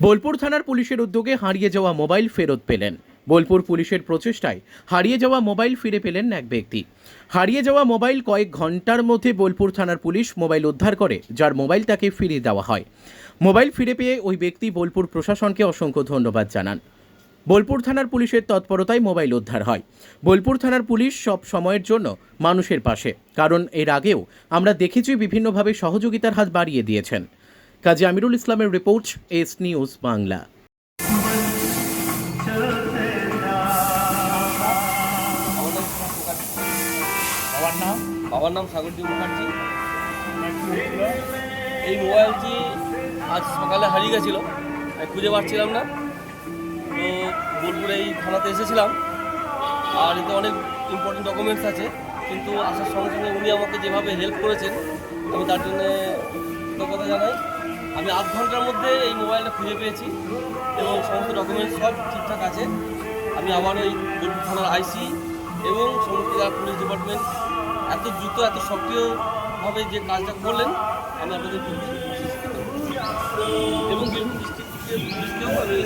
বোলপুর থানার পুলিশের উদ্যোগে হারিয়ে যাওয়া মোবাইল ফেরত পেলেন। বোলপুর পুলিশের প্রচেষ্টায় হারিয়ে যাওয়া মোবাইল ফিরে পেলেন এক ব্যক্তি। হারিয়ে যাওয়া মোবাইল কয়েক ঘণ্টার মধ্যে বোলপুর থানার পুলিশ মোবাইল উদ্ধার করে, যার মোবাইল তাকে ফিরিয়ে দেওয়া হয়। মোবাইল ফিরে পেয়ে ওই ব্যক্তি বোলপুর প্রশাসনকে অসংখ্য ধন্যবাদ জানান। বোলপুর থানার পুলিশের তৎপরতায় মোবাইল উদ্ধার হয়। বোলপুর থানার পুলিশ সব সময়ের জন্য মানুষের পাশে, কারণ এর আগেও আমরা দেখেছি বিভিন্নভাবে সহযোগিতার হাত বাড়িয়ে দিয়েছেন। কাজী আমিরুল ইসলামের রিপোর্ট এস নিউজ বাংলা। বাবার নাম? বাবার নাম সাগরদীপ মুখার্জি। এই মোবাইলটি আজ সকালে হারিয়ে গেছিল আমি খুঁজে পাচ্ছিলাম না। তো বোলপুরে এই থানাতে এসেছিলাম। আর এতে অনেক ইম্পর্টেন্ট ডকুমেন্টস আছে কিন্তু আসার সঙ্গে সঙ্গে উনি আমাকে যেভাবে হেল্প করেছেন আমি তার জন্য কৃতজ্ঞতা জানাই। আমি আধ ঘণ্টার মধ্যে এই মোবাইলটা খুঁজে পেয়েছি এবং সমস্ত ডকুমেন্টস সব ঠিকঠাক আছে আমি আমার ওই থানার আইসি এবং সমস্ত জেলা পুলিশ ডিপার্টমেন্ট এত দ্রুত, এত সক্রিয়ভাবে যে কাজটা করলেন, আমি আপনাদের। এবং বীরভূম ডিস্ট্রিক্ট পুলিশকেও আমি।